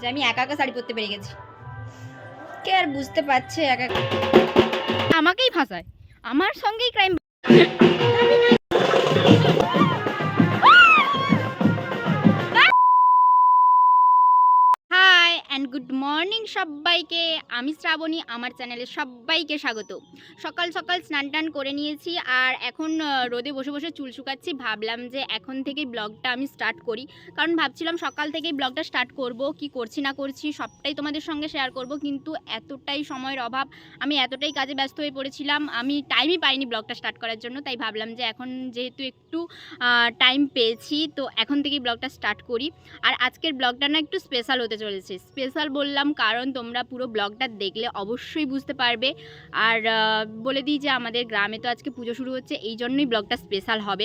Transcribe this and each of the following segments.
যে আমি একা একা শাড়ি পরতে পেরে গেছি। কে আর বুঝতে পারছে একা আমাকেই ফাঁসায়। আমার সঙ্গেই ক্রাইম মর্নিং সবাইকে, আমি শ্রাবণী, আমার চ্যানেলে সবাইকে স্বাগত। সকাল সকাল স্নান টান করে নিয়েছি আর এখন রোদে বসে বসে চুল শুকাচ্ছি। ভাবলাম যে এখন থেকেই ব্লগটা আমি স্টার্ট করি। কারণ ভাবছিলাম সকাল থেকেই ব্লগটা স্টার্ট করব, কি করছি না করছি সবটাই তোমাদের সঙ্গে শেয়ার করব, কিন্তু এতটাই সময়ের অভাব। আমি এতটাই কাজে ব্যস্ত হয়ে পড়েছিলাম, আমি টাইমই পাইনি ব্লগটা স্টার্ট করার জন্য, তাই ভাবলাম যে এখন যেহেতু একটু টাইম পেয়েছি, তো এখন থেকেই ব্লগটা স্টার্ট করি। আর আজকের ব্লগটা না একটু স্পেশাল হতে চলেছে। স্পেশাল বললাম কারণ তোমরা পুরো ব্লগটা দেখলে অবশ্যই বুঝতে পারবে। আর বলে দিই যে আমাদের গ্রামে তো আজকে পুজো শুরু হচ্ছে, এই জন্যই ব্লগটা স্পেশাল হবে।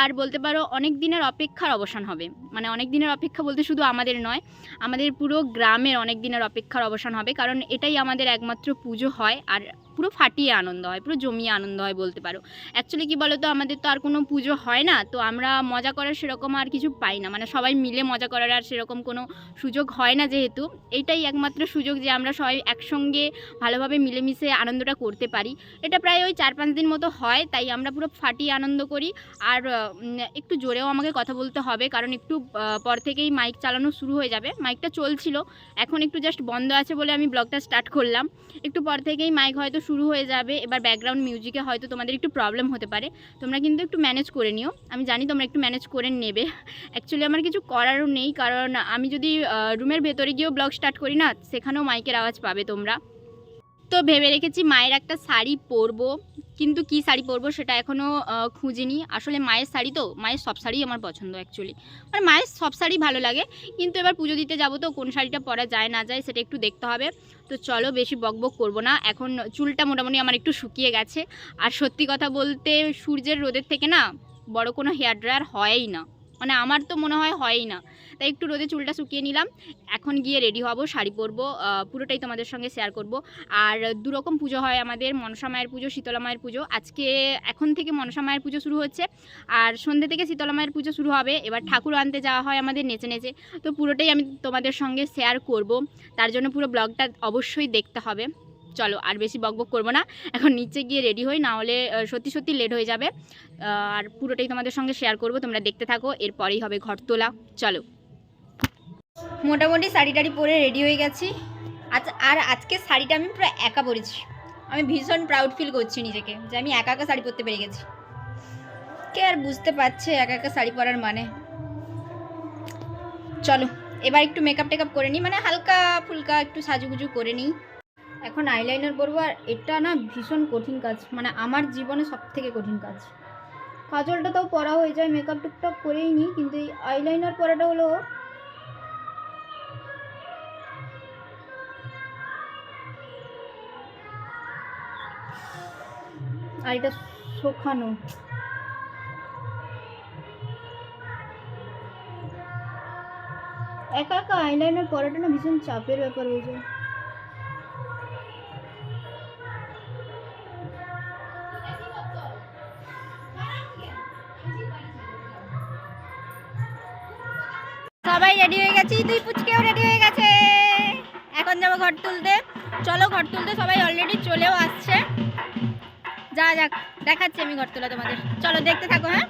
আর বলতে পারো, অনেক দিনের অপেক্ষার অবসান হবে। মানে অনেক দিনের অপেক্ষা বলতে শুধু আমাদের নয়, আমাদের পুরো গ্রামের অনেক দিনের অপেক্ষার অবসান হবে, কারণ এটাই আমাদের একমাত্র পুজো হয়। আর পুরো ফাটিয়ে আনন্দ হয়, পুরো জমিয়ে আনন্দ হয় বলতে পারো। অ্যাকচুয়ালি কি বলো তো আমাদের তো আর কোনো পুজো হয় না, তো আমরা মজা করার সেরকম আর কিছু পাই না। মানে সবাই মিলে মজা করার আর সেরকম কোনো সুযোগ হয় না যেহেতু। এইটাই একমাত্র সুযোগ যে আমরা সবাই একসঙ্গে ভালোভাবে মিলেমিশে আনন্দটা করতে পারি। এটা প্রায় ওই চার পাঁচ দিন মতো হয়, তাই আমরা পুরো ফাটিয়ে আনন্দ করি। আর একটু জোরেও আমাকে কথা বলতে হবে, কারণ একটু পর থেকেই মাইক চালানো শুরু হয়ে যাবে। মাইকটা চলছিল, এখন একটু জাস্ট বন্ধ আছে বলে আমি ব্লগটা স্টার্ট করলাম। একটু পর থেকেই মাইক হয়তো শুরু হয়ে যাবে, এবার ব্যাকগ্রাউন্ড মিউজিকে হয়তো তোমাদের একটু প্রবলেম হতে পারে। তোমরা কিন্তু একটু ম্যানেজ করে নিও। আমি জানি তোমরা একটু ম্যানেজ করে নেবে। অ্যাকচুয়ালি আমার কিছু করারও নেই, কারণ আমি যদি রুমের ভেতরে গিয়েও ব্লগ স্টার্ট করি না, সেখানেও মাইকের আওয়াজ পাবে তোমরা। তো ভেবে রেখেছি মায়ের একটা শাড়ি পরবো। কিন্তু কি শাড়ি পরবো সেটা এখনও খুঁজিনি। আসলে মায়ের শাড়ি তো, মায়ের সব শাড়ি আমার পছন্দ অ্যাকচুয়ালি মানে মায়ের সব শাড়ি ভালো লাগে, কিন্তু এবার পুজো দিতে যাব তো কোন শাড়িটা পরা যায় না যায় সেটা একটু দেখতে হবে। তো চলো বেশি বকবক করব না, এখন চুলটা মোটামুটি আমার একটু শুকিয়ে গেছে। আর সত্যি কথা বলতে সূর্যের রোদের থেকে না বড় কোনো হেয়ার ড্রায়ার হয়ই না। মানে আমার তো মনে হয় হয়ই না। তাই একটু রোদে চুলটা শুকিয়ে নিলাম। এখন গিয়ে রেডি হব, শাড়ি পরবো পুরোটাই তোমাদের সঙ্গে শেয়ার করব। আর দুরকম পুজো হয় আমাদের মনসা মায়ের পুজো, শীতলা মায়ের পুজো। আজকে, এখন থেকে মনসা মায়ের পুজো শুরু হচ্ছে। আর সন্ধ্যে থেকে শীতলা মায়ের পুজো শুরু হবে। এবার ঠাকুর আনতে যাওয়া হয় আমাদের নেচে নেচে। তো পুরোটাই আমি তোমাদের সঙ্গে শেয়ার করব। তার জন্য পুরো ব্লগটা অবশ্যই দেখতে হবে। চলো আর বেশি বকবক করব না। এখন নিচে গিয়ে রেডি হই না হলে সত্যি সত্যি লেট হয়ে যাবে। আর পুরোটাই তোমাদের সঙ্গে শেয়ার করব, তোমরা দেখতে থাকো, এরপরেই হবে ঘর তোলা। চলো। মোটামুটি শাড়ি টাড়ি পরে রেডি হয়ে গেছি। আচ্ছা আর আজকে শাড়িটা আমি পুরো একা পরেছি। আমি ভীষণ প্রাউড ফিল করছি নিজেকে, যে আমি একা একা শাড়ি পরতে পেরে গেছি। কে আর বুঝতে পারছে একা একা শাড়ি পরার মানে? চলো, এবার একটু মেকআপ টেকআপ করে নিই মানে হালকা ফুলকা একটু সাজুগুজু করে নিই। এখন আইলাইনার পরবো আর এটা না ভীষণ কঠিন কাজ মানে আমার জীবনে সব থেকে কঠিন কাজ। কাজলটা তাও পরা হয়ে যায় মেকআপ টুকটাক করেই নিই কিন্তু এই আইলাইনার পরাটা হলো আর এটা শোখানো একা একা আইলাইনার পরাটা না ভীষণ চাপের ব্যাপার হয়ে যায়। রেডি হয়ে গেছি তুই পুচকেও রেডি হয়ে গেছে। এখন যাব ঘর তুলতে। চলো ঘর তুলতে, সবাই অলরেডি চলেও আসছে। যা যাক, দেখাচ্ছি আমি ঘর তোলা তোমাদের। চলো দেখতে থাকো হ্যাঁ?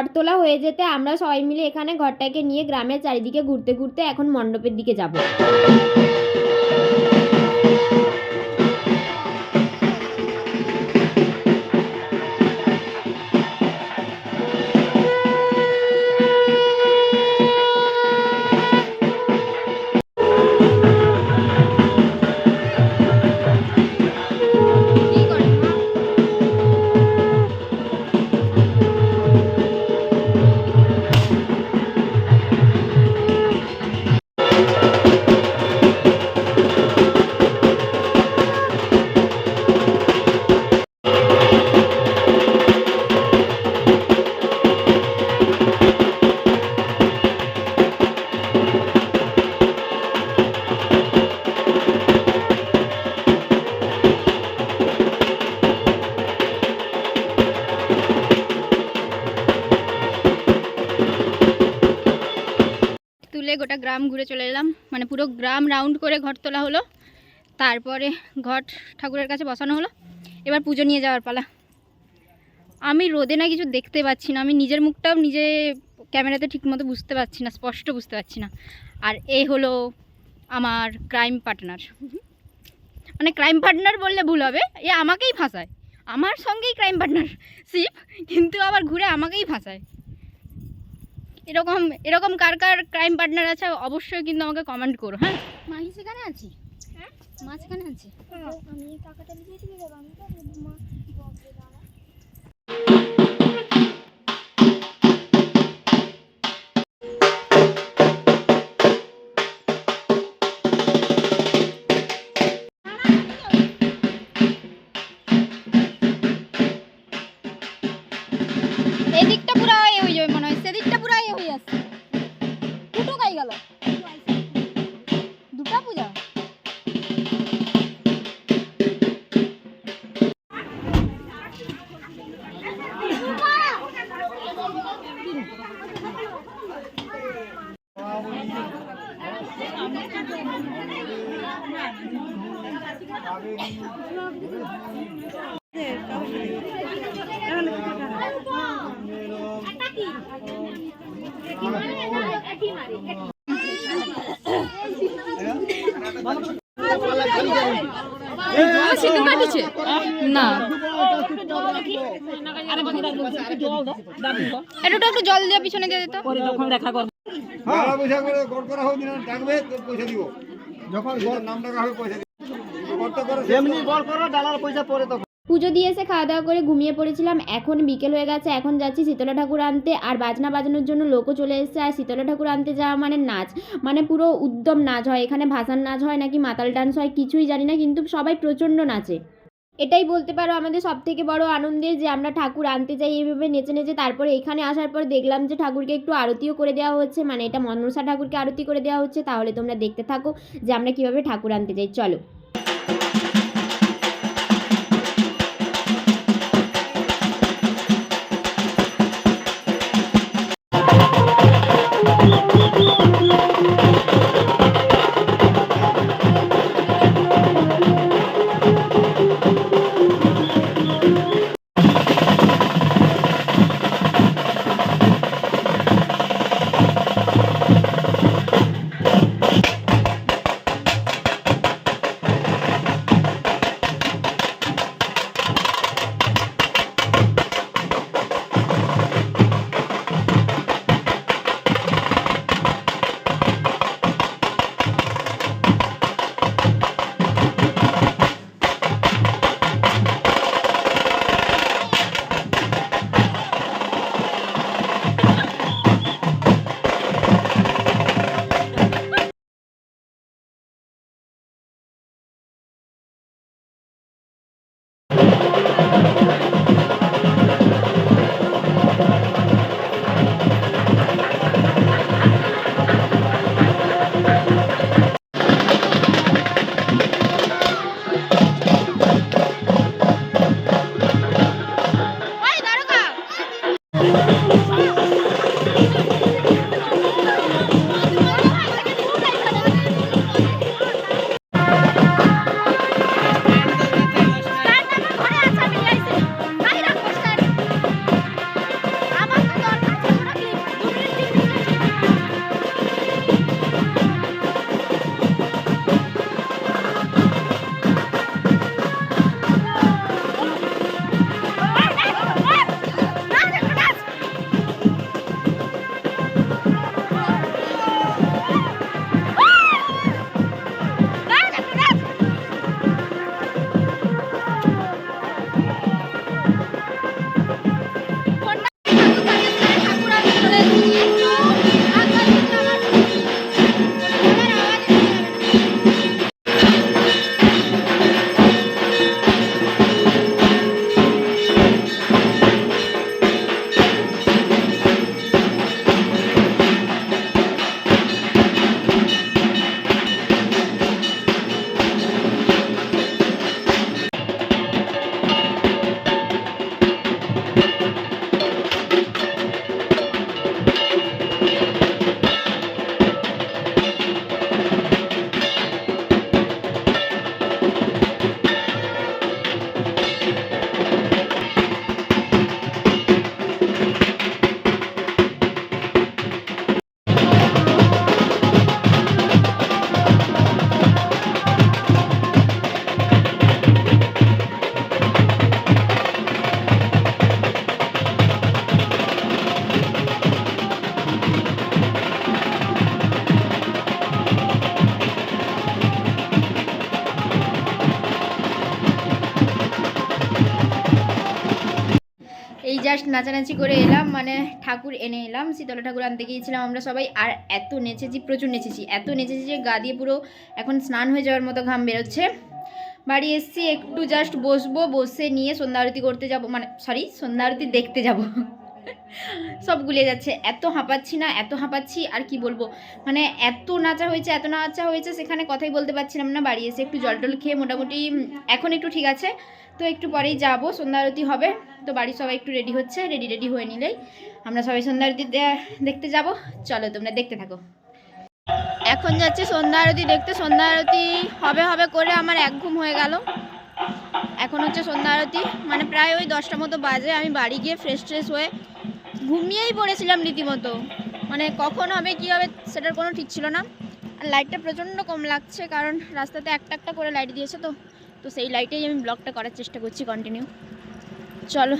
ঘর তোলা হয়ে যেতে আমরা সবাই মিলে এখানে ঘরটাকে নিয়ে গ্রামের চারিদিকে ঘুরতে ঘুরতে এখন মণ্ডপের দিকে যাব। মানে পুরো গ্রাম রাউন্ড করে ঘর তোলা হলো। তারপরে ঘট ঠাকুরের কাছে বসানো হলো। এবার পুজো নিয়ে যাওয়ার পালা। আমি রোদে না কিছু দেখতে পাচ্ছি না। আমি নিজের মুখটাও নিজে ক্যামেরাতে ঠিকমতো বুঝতে পারছি না, স্পষ্ট বুঝতে পারছি না। আর এ হলো আমার ক্রাইম পার্টনার মানে ক্রাইম পার্টনার বললে ভুল হবে। এ আমাকেই ফাঁসায়। আমার সঙ্গেই ক্রাইম পার্টনার শিব কিন্তু আবার ঘুরে আমাকেই ফাঁসায়। এরকম এরকম কার কার ক্রাইম পার্টনার আছে অবশ্যই কিন্তু আমাকে কমেন্ট করো হ্যাঁ? মাহি সেখানে আছি? হ্যাঁ? মা এখানে আছে? আমি টাকাটা দিয়ে দিয়ে দেবো আমি না। এটা একটু জল দিয়ে পিছনে দিয়ে দিত। টাকা পয়সা করে গড় করা হোক ডাকবে পয়সা দিব। যখন নাম ডাকা হবে পয়সা পুজো দিয়ে এসে খাওয়া দাওয়া করে ঘুমিয়ে পড়েছিলাম। এখন বিকেল হয়ে গেছে, এখন যাচ্ছি শীতলা ঠাকুর আনতে। আর বাজনা বাজানোর জন্য লোকও চলে এসেছে, আর শীতলা ঠাকুর আনতে যাওয়া মানে নাচ। মানে পুরো উদ্যম নাচ হয়, এখানে ভাসান নাচ হয় নাকি মাতাল ডান্স হয় কিছুই জানি না, কিন্তু সবাই প্রচণ্ড নাচে। এটাই বলতে পারো, আমাদের সব থেকে বড় আনন্দের যে আমরা ঠাকুর আনতে যাই এইভাবে নেচে নেচে, তারপরে এখানে আসার পর দেখলাম যে ঠাকুরকে একটু আরতিও করে দেওয়া হচ্ছে। মানে এটা মনসা ঠাকুরকে আরতি করে দেওয়া হচ্ছে, তাহলে তোমরা দেখতে থাকো যে আমরা কীভাবে ঠাকুর আনতে যাই। চলো। জাস্ট নাচানাচি করে এলাম মানে ঠাকুর এনে এলাম, শীতলা ঠাকুর আনতে গিয়েছিলাম আমরা সবাই, আর এত নেচেছি, প্রচুর নেচেছি, এত নেচেছি যে গা দিয়ে পুরো এখন স্নান হয়ে যাওয়ার মতো ঘাম বেরোচ্ছে। বাড়ি এসছি, একটু জাস্ট বসবো, বসে নিয়ে সন্ধ্যা আরতি করতে যাব মানে সরি সন্ধ্যা আরতি দেখতে যাব। সব গুলিয়ে যাচ্ছে। এত হাঁপাচ্ছি না, এত হাঁপাচ্ছি, আর কি বলব? মানে এত নাচা হয়েছে, এত নাচা হয়েছে, সেখানে কথাই বলতে পারছিলাম না, বাড়ি এসে একটু জল টল খেয়ে মোটামুটি এখন একটু ঠিক আছে। তো একটু পরেই যাব, সন্ধ্যা আরতি হবে, তো বাড়ির সবাই একটু রেডি হচ্ছে রেডি রেডি হয়ে নিলেই আমরা সবাই সন্ধ্যা আরতি দেখতে যাব। চলো তোমরা দেখতে থাকো। এখন যাচ্ছে সন্ধ্যা আরতি দেখতে, সন্ধ্যা আরতি হবে হবে করে আমার এক ঘুম হয়ে গেল। এখন হচ্ছে সন্ধ্যা আরতি। মানে প্রায় ওই দশটা মতো বাজে। আমি বাড়ি গিয়ে ফ্রেশ ট্রেশ হয়ে ঘুমিয়েই পড়েছিলাম রীতিমতো। মানে কখন হবে কী হবে সেটার কোনো ঠিক ছিল না। আর লাইটটা প্রচণ্ড কম লাগছে কারণ রাস্তাতে একটা একটা করে লাইট দিয়েছে তো। তো সেই লাইটেই আমি ব্লগটা করার চেষ্টা করছি কন্টিনিউ চলো,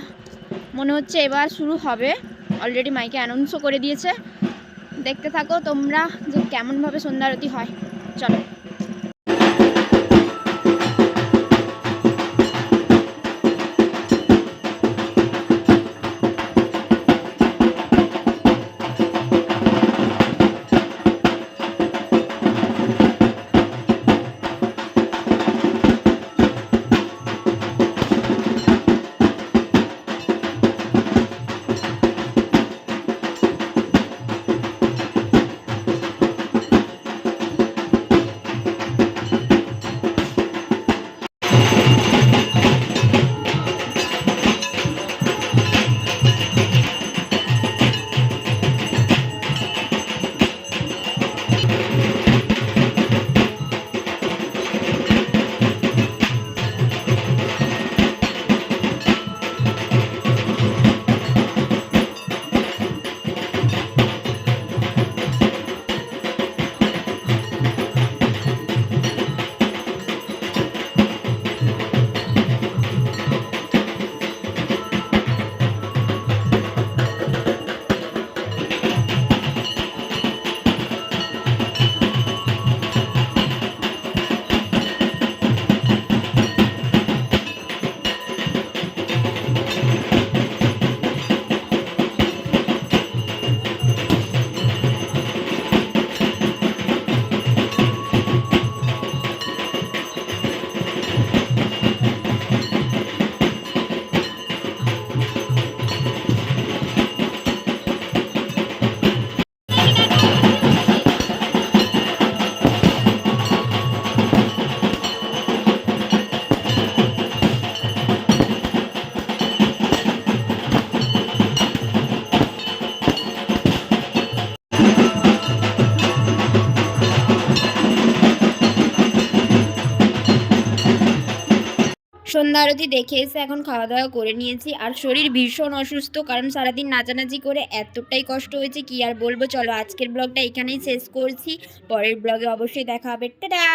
মনে হচ্ছে এবার শুরু হবে। অলরেডি মাইকে অ্যানাউন্সও করে দিয়েছে। দেখতে থাকো তোমরা যে কেমনভাবে সন্ধ্যা আরতি হয়। চলো। আরতি দেখে এসে এখন খাওয়া দাওয়া করে নিয়েছি। আর শরীর ভীষণ অসুস্থ, কারণ সারাদিন নাচানাচি করে এতটাই কষ্ট হয়েছে কি আর বলব? চলো আজকের ব্লগটা এখানেই শেষ করছি। পরের ব্লগে অবশ্যই দেখা হবে। টাটা!